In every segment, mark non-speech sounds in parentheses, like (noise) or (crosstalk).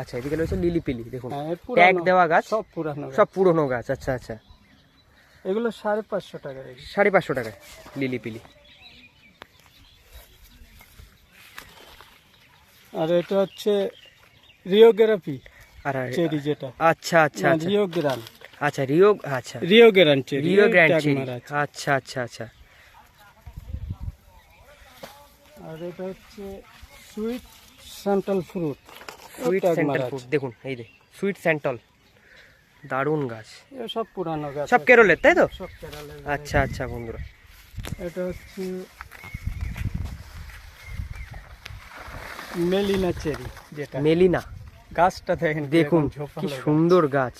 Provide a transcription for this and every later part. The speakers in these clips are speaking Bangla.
আচ্ছা এদিকে রয়েছে লিলি পিলি দেখুন। হ্যাঁ, ট্যাগ দেওয়া গাছ সব পুরানো। সব পুরনো গাছ আচ্ছা আচ্ছা। এগুলো সাড়ে পাঁচশো টাকা সাড়ে পাঁচশো টাকায় লিলি পিলি আর এটা হচ্ছে রিওগ্রাফি আর চেরি যেটা। আচ্ছা আচ্ছা আচ্ছা। রিও আচ্ছা। রিও আচ্ছা চেরি রিও গ্র্যান্ড চেরি। আচ্ছা আচ্ছা আচ্ছা। আর এটা হচ্ছে sweet central fruit. Sweet centre food দেখুন এই যে সুইট সেন্টল দারুণ গাছ। সব পুরানো গাছ সব কেরলের তাই তো? সব কেরালের। আচ্ছা আচ্ছা বন্ধুরা। এটা হচ্ছে মেলিনা চেরি যেটা মেলিনা গাছটা দেখেন দেখুন কি সুন্দর গাছ।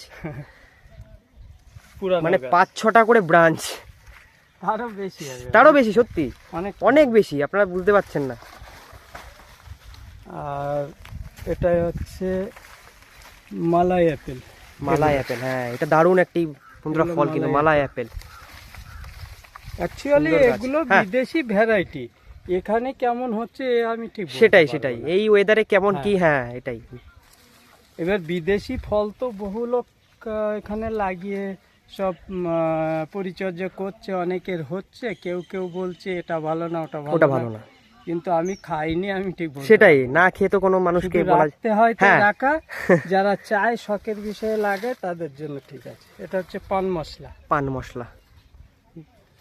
মানে পাঁচ ছটা করে ব্রাঞ্চ আরও বেশি তারও বেশি সত্যি। অনেক অনেক বেশি আপনারা বুঝতে পারছেন না। আর এটা হচ্ছে মালাই অ্যাপেল মালাই অ্যাপেল হ্যাঁ এটা দারুণ একটি এগুলো ফল কিন্তু মালাই অ্যাপেল অ্যাকচুয়ালি এগুলো হ্যাঁ। বিদেশি ভ্যারাইটি এখানে কেমন হচ্ছে আমি ঠিক সেটাই সেটাই। এই ওয়েদারে কেমন হ্যাঁ। কি হ্যাঁ। এটাই। এবার বিদেশি ফল তো বহু লোক এখানে লাগিয়ে সব পরিচর্যা করছে অনেকের হচ্ছে কেউ কেউ বলছে এটা ভালো না ওটা ভালো না। কিন্তু আমি খাইনি আমি ঠিক সেটাই না। খেয়ে তো কোনো মানুষকে রাখতে হয় তো হ্যাঁ। রাখা (laughs) যারা চায় শখের বিষয়ে লাগে তাদের জন্য ঠিক আছে। এটা হচ্ছে পান মশলা। পান মশলা।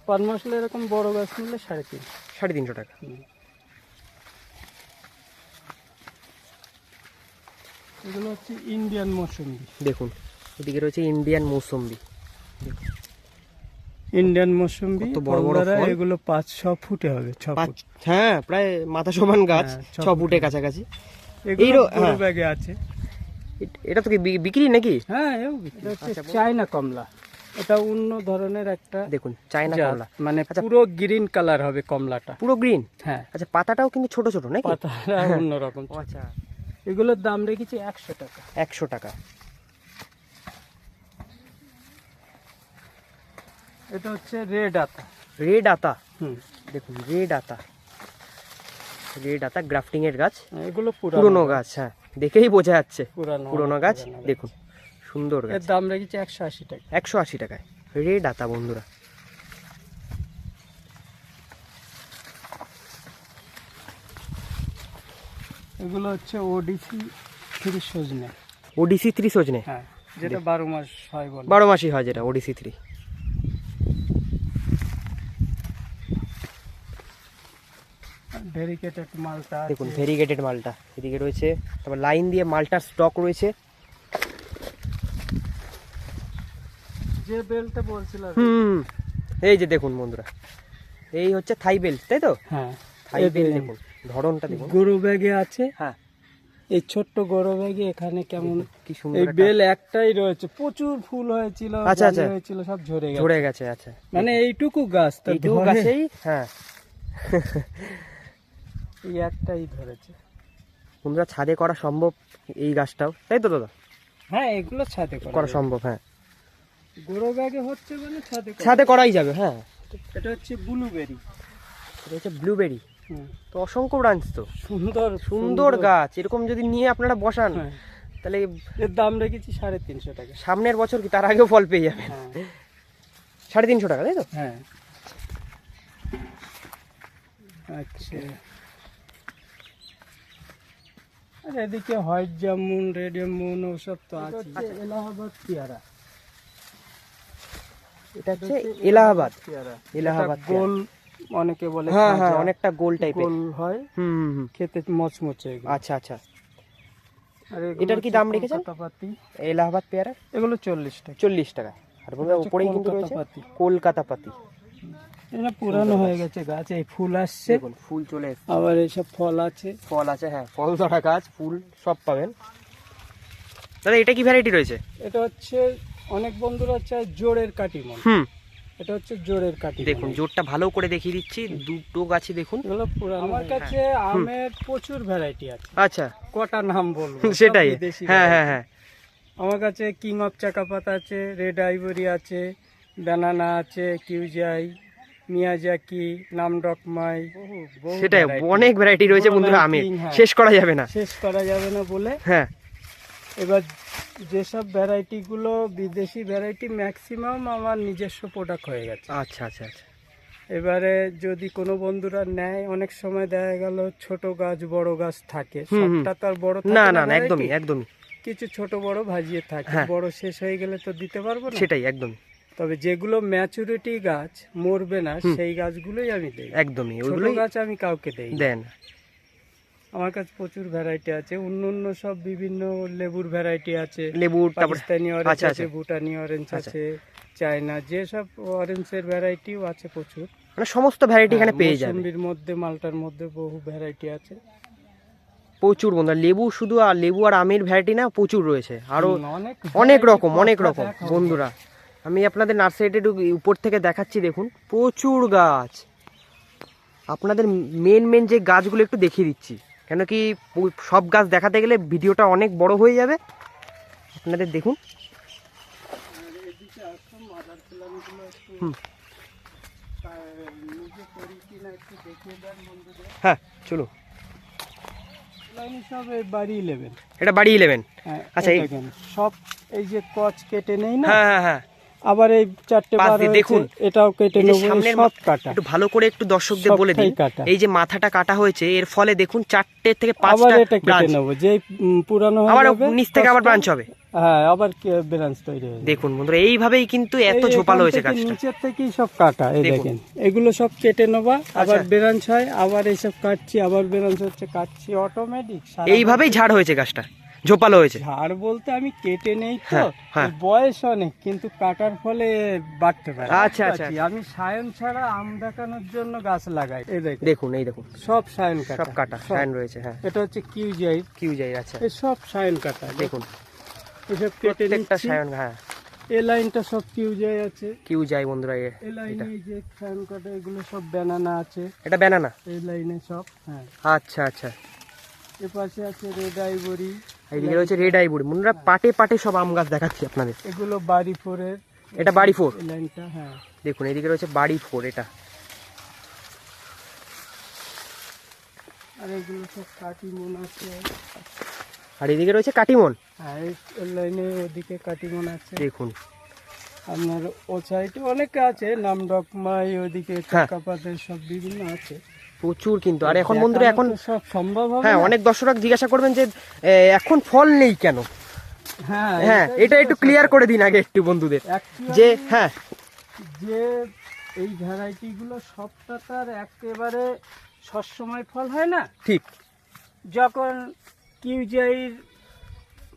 পান মশলা এরকম বড় গাছ নিলে সাড়ে তিন সাড়ে তিনশো টাকা। এগুলো হচ্ছে ইন্ডিয়ান মৌসুমি দেখুন এদিকে রয়েছে ইন্ডিয়ান মৌসম্বি। ইন্ডিয়ান মৌসুমি বড় বড়। এগুলো পাঁচ ছ ফুটে হবে ছ ফুট। হ্যাঁ প্রায় মাথা সমান গাছ হ্যাঁ, ছ ফুটের কাছাকাছি। এগুলো এইরো- হ্যাঁ। ব্যাগে আছে। এটা তো কি বিক্রি নাকি? হ্যাঁ আচ্ছা। চায়না কমলা। এটা অন্য ধরনের একটা দেখুন চায়না কমলা। মানে আচ্ছা। পুরো গ্রিন কালার হবে কমলাটা। পুরো গ্রিন? হ্যাঁ। আচ্ছা পাতাটাও কিন্তু ছোট ছোট নাকি? পাতাটা অন্যরকম ও আচ্ছা। এগুলোর দাম রেখেছি একশো টাকা। একশো টাকা। এটা হচ্ছে রেড আতা রেড আতা হুম। দেখুন রেড আতা রেড আতা গ্রাফটিং এর গাছ। এগুলো পুরনো গাছ। হ্যাঁ। দেখেই বোঝা যাচ্ছে। পুরানো গাছ। দেখুন সুন্দর এর গাছ। দাম রেখেছি একশো আশি টাকা। একশো আশি টাকায়। রেড আতা বন্ধুরা। এগুলো হচ্ছে ওডিসি থ্রি সজনে। ওডিসি থ্রি সজনে? হ্যাঁ যেটা বারো মাস হয় বলে। বারো মাসই হয় যেটা ওডিসি থ্রি ডেরিকেটেড মালটা দেখুন ভেরিগেটেড মালটা। এদিকে রয়েছে। তারপর লাইন দিয়ে মালটার স্টক রয়েছে। যে বেলটা বলছিলাম। হুম। এই যে দেখুন বন্ধুরা এই হচ্ছে থাই বেল্ট তাই তো? হ্যাঁ। থাই বেল্ট দেখুন ধরনটা দেখুন। গরু ব্যাগে আছে। হ্যাঁ। এই ছোট্ট গরু ব্যাগে এখানে কেমন? কি সুন্দর এই বেল একটাই রয়েছে। প্রচুর ফুল হয়েছিল আচ্ছা, আচ্ছা। হয়েছিল সব ঝরে গেছে। ঝরে গেছে আচ্ছা। মানে এইটুকু গাছ তো এইটুকু গাছেই হ্যাঁ। এই একটাই ধরেছে। বন্ধুরা ছাদে করা সম্ভব এই গাছটাও? তাই তো দাদা? হ্যাঁ এগুলো ছাদে করা সম্ভব হ্যাঁ। গরু ব্যাগে হচ্ছে মানে ছাদে ছাদে করাই যাবে হ্যাঁ। এটা হচ্ছে ব্লুবেরি এটা হচ্ছে ব্লুবেরি তো অসংখ্য ব্রাঞ্চ তো। সুন্দর সুন্দর গাছ। এরকম যদি নিয়ে আপনারা বসান হ্যাঁ। তাহলে এর দাম রেখেছি সাড়ে তিনশো টাকা। সামনের বছর কি তার আগেও ফল পেয়ে যাবে হ্যাঁ। সাড়ে তিনশো টাকা তাই তো? হ্যাঁ। আচ্ছা। আর এদিকে হোয়াইট জামুন রেড জামুন ওসব তো আছে এলাহাবাদ পেয়ারা। এটা হচ্ছে এলাহাবাদ পেয়ারা। এলাহাবাদ গোল অনেকে বলে হ্যাঁ হ্যাঁ অনেকটা গোল টাইপের গোল হয় হুম হুম, খেতে মচমচে। আচ্ছা আচ্ছা। আর এটার কি দাম রেখেছেন? এলাহাবাদ পেয়ারা এগুলো চল্লিশ টাকা। চল্লিশ টাকা। আর বন্ধুরা উপরেই কিন্তু রয়েছে কলকাতা পাতি এটা পুরানো হয়ে গেছে গাছ এই ফুল আসছে। দেখুন ফুল চলে এসছে। আবার এইসব ফল আছে। ফল আছে হ্যাঁ ফল ধরা গাছ ফুল সব পাবেন। দাদা এটা কি ভ্যারাইটি রয়েছে? এটা হচ্ছে অনেক বন্ধুরা চায় জোরের কাটিমন হুম। এটা হচ্ছে জোরের কাটিমন দেখুন জোরটা ভালো করে দেখিয়ে দিচ্ছি দুটো গাছই দেখুন। এগুলো আমার কাছে আমের প্রচুর ভ্যারাইটি আছে। আচ্ছা। কটা নাম বলব? (laughs) সেটাই। হ্যাঁ হ্যাঁ হ্যাঁ। আমার কাছে কিং অফ চাকাপাত আছে রেড আইভরি আছে ব্যানানা আছে কিউজাই মিয়াজাকি নামডকমাই সেটাই অনেক ভ্যারাইটি রয়েছে বন্ধুরা আমের হ্যাঁ। শেষ করা যাবে না। শেষ করা যাবে না বলে। হ্যাঁ। এবার যেসব ভ্যারাইটিগুলো বিদেশি ভ্যারাইটি ম্যাক্সিমাম আমার নিজস্ব প্রোডাক্ট হয়ে গেছে। আচ্ছা আচ্ছা আচ্ছা। এবারে যদি কোনো বন্ধুরা নেয় অনেক সময় দেখা গেল ছোট গাছ বড় গাছ থাকে। সবটা তো আর বড় না না না একদমই একদমই। কিছু ছোট বড় ভাজিয়ে থাকে। হ্যাঁ। বড় শেষ হয়ে গেলে তো দিতে পারব না? সেটাই একদমই। তবে যেগুলো ম্যাচুরিটি গাছ মরবে না সেই গাছগুলোই আমি দেই। একদমই ওইগুলোই গাছ আমি কাউকে দেই দেন। আমার কাছে প্রচুর ভ্যারাইটি আছে অন্য অন্য সব বিভিন্ন লেবুর ভ্যারাইটি আছে। লেবু পাকিস্তানি অরেঞ্জ আচ্ছা, আছে আচ্ছা। ভুটানি অরেঞ্জ আচ্ছা। আছে চায়না যেসব অরেঞ্জের ভ্যারাইটিও আছে প্রচুর। মানে সমস্ত ভ্যারাইটি এখানে হ্যাঁ, পেয়ে যাবে। মৌসুম্বির মধ্যে মালটার মধ্যে বহু ভ্যারাইটি আছে। প্রচুর বন্ধুরা লেবু শুধু আর লেবু আর আমের ভ্যারাইটি না প্রচুর রয়েছে। আরও অনেক অনেক রকম অনেক রকম বন্ধুরা। আমি আপনাদের নার্সারিটা একটু উপর থেকে দেখাচ্ছি দেখুন। প্রচুর গাছ। আপনাদের মেন মেন যে গাছগুলো একটু দেখিয়ে দিচ্ছি। কেন কি সব গাছ দেখাতে গেলে ভিডিওটা অনেক বড় হয়ে যাবে। আপনাদের দেখুন। হ্যাঁ চলো বাড়ি ইলেভেন এটা বাড়ি ইলেভেন আচ্ছা, এই- সব এই যে কচ কেটে নেই না? হ্যাঁ হ্যাঁ হ্যাঁ। আবার এই চারটে হয়েছে, দেখুন। এটাও কেটে নেব সামনের সব কাটা। একটু ভালো করে একটু দর্শকদের বলে দিই এই যে মাথাটা কাটা হয়েছে এর ফলে দেখুন চারটে থেকে আবার পাঁচটা এটা কেটে নেব যে পুরানো আবার নিচ থেকে আবার ব্রাঞ্চ হবে। হ্যাঁ আবার ব্রাঞ্চ তৈরি যাবে। দেখুন বন্ধুরা এইভাবেই কিন্তু এত ঝোপালো হয়েছে থেকে গাছটা। নিচের থেকেই সব কাটা এই দেখেন। এগুলো সব কেটে নেবা আবার আচ্ছা। ব্রাঞ্চ হয় আবার এইসব কাটছি আবার ব্রাঞ্চ হচ্ছে কাটছি অটোমেটিক এইভাবেই ঝাড় হয়েছে গাছটা। ঝোপালো হয়েছে। ঝাড় বলতে আমি কেটে নেই তো। হ্যাঁ, হ্যাঁ। বয়স অনেক কিন্তু কাটার ফলে বাড়তে পারে। আচ্ছা, আচ্ছা, আমি সায়ন ছাড়া আম দেখানোর জন্য গাছ লাগাই। এই দেখুন। এই দেখুন। সব সায়ন কাটা। সব কাটা সায়ন রয়েছে হ্যাঁ। এটা হচ্ছে কিউজাই। কিউ যাই আচ্ছা। এই সব সায়ন কাটা। দেখুন। এসব কেটে নিচ্ছি। সায়ন হ্যাঁ। এই লাইনটা সব কিউজাই আছে। কিউ যাই বন্ধুরা এ- এই লাইনে এই যে সায়ন কাটা এগুলো সব ব্যানানা আছে। এটা ব্যানানা? এই লাইনে সব হ্যাঁ। আচ্ছা আচ্ছা। এ পাশে আছে রেড আইবরি এইদিকে রয়েছে রেড আইবুড়ি বন্ধুরা পাটে পাটে সব আম গাছ দেখাচ্ছি আপনাদের। এগুলো বাড়ি ফোরের। এটা বাড়ি ফোর? লাইনটা হ্যাঁ। দেখুন এদিকে রয়েছে বাড়ি ফোর এটা। আর এগুলো সব কাটিমন আছে। আর এদিকে রয়েছে কাটিমন। হ্যাঁ এই লাইনে ওদিকে কাটিমন আছে। দেখুন। আপনার ও সাইডে অনেক আছে নাম ডকমাই ওদিকে হ্যাঁ। সব বিভিন্ন আছে। প্রচুর কিন্তু। আর এখন বন্ধুরা এখন সব সম্ভব হ্যাঁ অনেক দর্শক জিজ্ঞাসা করবেন যে এখন ফল নেই কেন? হ্যাঁ হ্যাঁ এটা একটু ক্লিয়ার করে দিন আগে একটু বন্ধুদের। যে হ্যাঁ। যে এই ভ্যারাইটি গুলো সবটা তার একেবারে সবসময় ফল হয় না? ঠিক। যখন কিউজাইর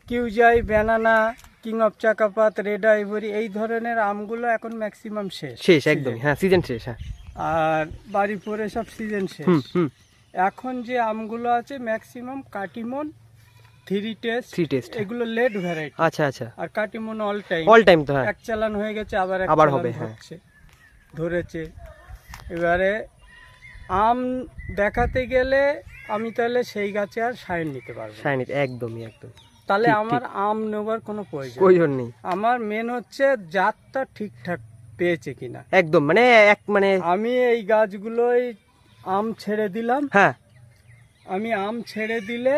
কিউজাই banana king of Chakapat red ivory এই ধরনের আমগুলো এখন ম্যাক্সিমাম শেষ। শেষ একদম হ্যাঁ সিজন শেষ হ্যাঁ। আর বাড়ি পরে সব সিজন শেষ। এখন যে আমগুলো আছে maximum Katimon three taste three taste এগুলো লেট ভ্যারাইটি আচ্ছা আচ্ছা। আর Katimon all time all time তো হ্যাঁ। এক চালান হয়ে গেছে আবার আবার হবে, হ্যাঁ। ধরেছে। এবারে আম দেখাতে গেলে আমি তাহলে সেই গাছে আর সাইন নিতে পারব না। শাইনি একদমই একদম। তাহলে আমার আম নেবার কোনো প্রয়োজন প্রয়োজন নেই। আমার মেন হচ্ছে জাতটা ঠিকঠাক পেয়েছে কিনা। একদম মানে এক মানে আমি এই গাছগুলোই আম ছেড়ে দিলাম। হ্যাঁ। আমি আম ছেড়ে দিলে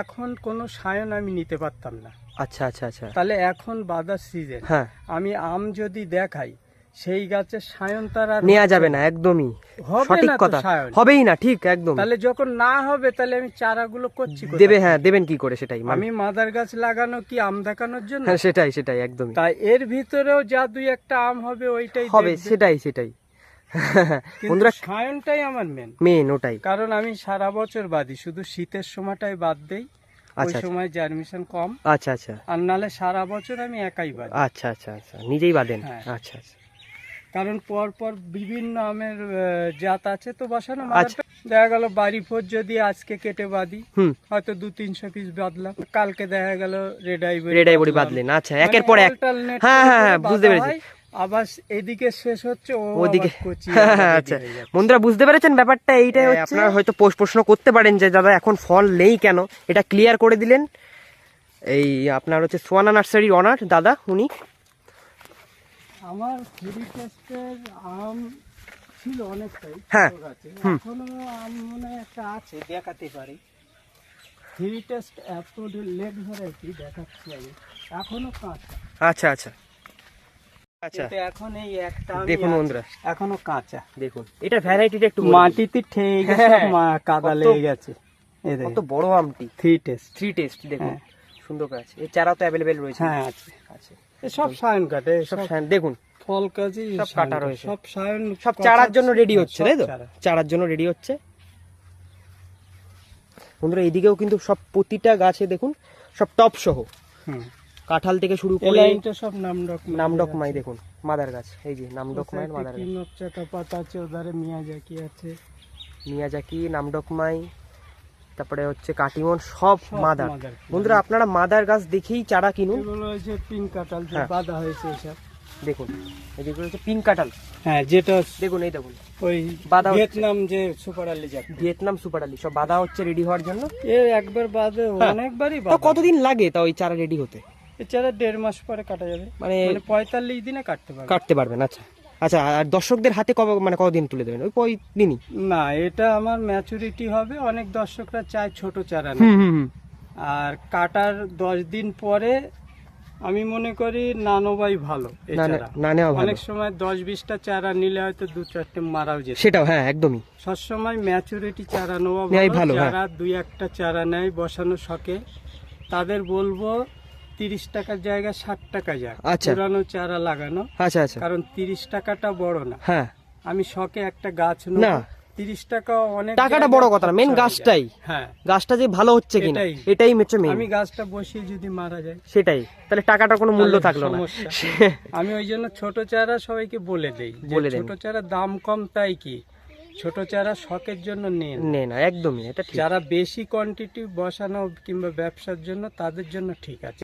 এখন কোনো সায়ন আমি নিতে পারতাম না। আচ্ছা আচ্ছা আচ্ছা। তাহলে এখন বাদার সিজন হ্যাঁ। আমি আম যদি দেখাই সেই গাছের সায়ন তার নেওয়া যাবে না একদমই। সঠিক না কথা। হবেই না ঠিক একদম তাহলে যখন না হবে তাহলে আমি চারাগুলো করছি দেবে হ্যাঁ দেবেন কি করে সেটাই আমি মাদার গাছ লাগানো কি আম দেখানোর জন্য? হ্যাঁ সেটাই সেটাই একদমই। তাই এর ভিতরেও যা দুই একটা আম হবে ওইটাই হবে সেটাই সেটাই। বন্ধুরা সায়নটাই আমার মেন মেন ওটাই। কারণ আমি সারা বছর বাদি শুধু শীতের সময়টাই বাদ দেই। ওই আচ্ছা আচ্ছা। সময় জার্মিশন কম। আচ্ছা আচ্ছা। আর নালে সারা বছর আমি একাই বাদি আচ্ছা আচ্ছা আচ্ছা। নিজেই বাদেন। হ্যাঁ। আচ্ছা আচ্ছা। কারণ পর পর বিভিন্ন আমের জাত আছে। তো বসানো আচ্ছা। দেখা গেল বাড়ি ফোর যদি আজকে কেটে বাদি হুম। হয়তো দু তিনশো পিস বাদলাম কালকে দেখা গেল রেড আইভরি রেড বাদলেন আচ্ছা একের পর এক। হ্যাঁ, হ্যাঁ, হ্যাঁ, বুঝতে পেরেছি। আবার এদিকে শেষ হচ্ছে ওদিকে। হ্যাঁ, হ্যাঁ, আচ্ছা। হয়ে বন্ধুরা বুঝতে পেরেছেন ব্যাপারটা? এইটাই হচ্ছে। আপনারা হয়তো প্রশ্ন করতে পারেন যে দাদা এখন ফল নেই কেন? এটা ক্লিয়ার করে দিলেন। এই আপনার হচ্ছে সোয়ানা নার্সারির অনার দাদা উনি। আমার থ্রি টেস্টের আম ছিল অনেকটাই হ্যাঁ, এখনও আম মনে একটা আছে দেখাতে পারি। Three taste approve late variety দেখাচ্ছি আমি। এখনও কাঁচা। আচ্ছা আচ্ছা। আচ্ছা। এখন এই একটা দেখুন আছে, বন্ধুরা। এখনও কাঁচা। দেখুন এটা ভ্যারাইটিটা একটু মাটিতে ঠেয়ে গেছে হ্যাঁ, মা- কাদা লেগে গেছে। কত বড় আমটি। থ্রি টেস্ট থ্রি টেস্ট দেখুন। সুন্দর গাছ এর চারা তো অ্যাভেলেবেল রয়েছে। হ্যাঁ আছে। সব সায়ন কাটে সব সান- দেখুন। ফল কাজে সব কাটা রয়েছে। সব সায়ন সব চারার জন্য রেডি হ্যাঁ, হচ্ছে তাই তো? চারার জন্য রেডি হচ্ছে। বন্ধুরা এইদিকেও কিন্তু সব প্রতিটা গাছে দেখুন সব টপ সহ। কাঁঠাল থেকে শুরু করে সব নামডক নামডক মাই দেখুন মাদার গাছ এই যে নামডক মায়ের মাদার গাছ। নকচাটা পাতা আছে ওধারে মিয়াজাকি আছে। মিয়াজাকি নামডক মাই তারপরে হচ্ছে কাটিমন সব মাদার। বন্ধুরা আপনারা মাদার গাছ দেখেই চারা কিনুন। পিঙ্ক কাঁঠাল হ্যাঁ। বাঁধা হয়েছে এসব। দেখুন এদিকে হচ্ছে পিঙ্ক কাঁঠাল। হ্যাঁ যেটা দেখুন এই দেখুন। ওই বাঁধা হচ্ছে। ভিয়েতনাম যে super early Vietnam super early সব বাধা হচ্ছে রেডি হওয়ার জন্য। এ একবার বাদে হ্যাঁ। অনেকবারই তো কতদিন লাগে তা ওই চারা রেডি হতে? এছাড়া দেড় মাস পরে কাটা যাবে। মানে মানে পঁয়তাল্লিশ দিনে কাটতে পারবে। কাটতে পারবেন আচ্ছা। আচ্ছা আর দর্শকদের হাতে কবে মানে কতদিন তুলে দেবেন? ওই কয় দিনই? না এটা আমার ম্যাচুরিটি হবে অনেক দর্শকরা চায় ছোট চারা না আর কাটার দশ দিন পরে আমি মনে করি নানোবাই ভালো অনেক সময় দশ বিশটা চারা নিলে হয়তো দু চারটে মারাও যেত। সেটাও হ্যাঁ একদমই। সবসময় ম্যাচুরিটি চারা নেওয়া ভালো ভালো, হ্যাঁ। যারা দুই একটা চারা নেয় বসানো শখে তাদের বলব তিরিশ টাকার জায়গায় ষাট টাকা যায় আচ্ছা। পুরানো চারা লাগানো। আচ্ছা আচ্ছা। কারণ তিরিশ টাকাটা বড় না। হ্যাঁ। আমি শখে একটা গাছ না। তিরিশ টাকা অনেক টাকাটা বড় কথা না মেন গাছটাই। হ্যাঁ। গাছটা যে ভালো হচ্ছে কিনা এটাই। হচ্ছে মেন আমি গাছটা বসিয়ে যদি মারা যায়। সেটাই। তাহলে টাকাটার কোনো মূল্য থাকল না। (laughs) আমি ওই জন্য ছোট চারা সবাইকে বলে দেই। বলে। ছোট চারা দাম কম তাই কি? ছোট চারা শখের জন্য নেন। নে না একদমই এটা যারা বেশি কোয়ান্টিটি বসানো কিংবা ব্যবসার জন্য তাদের জন্য ঠিক আছে।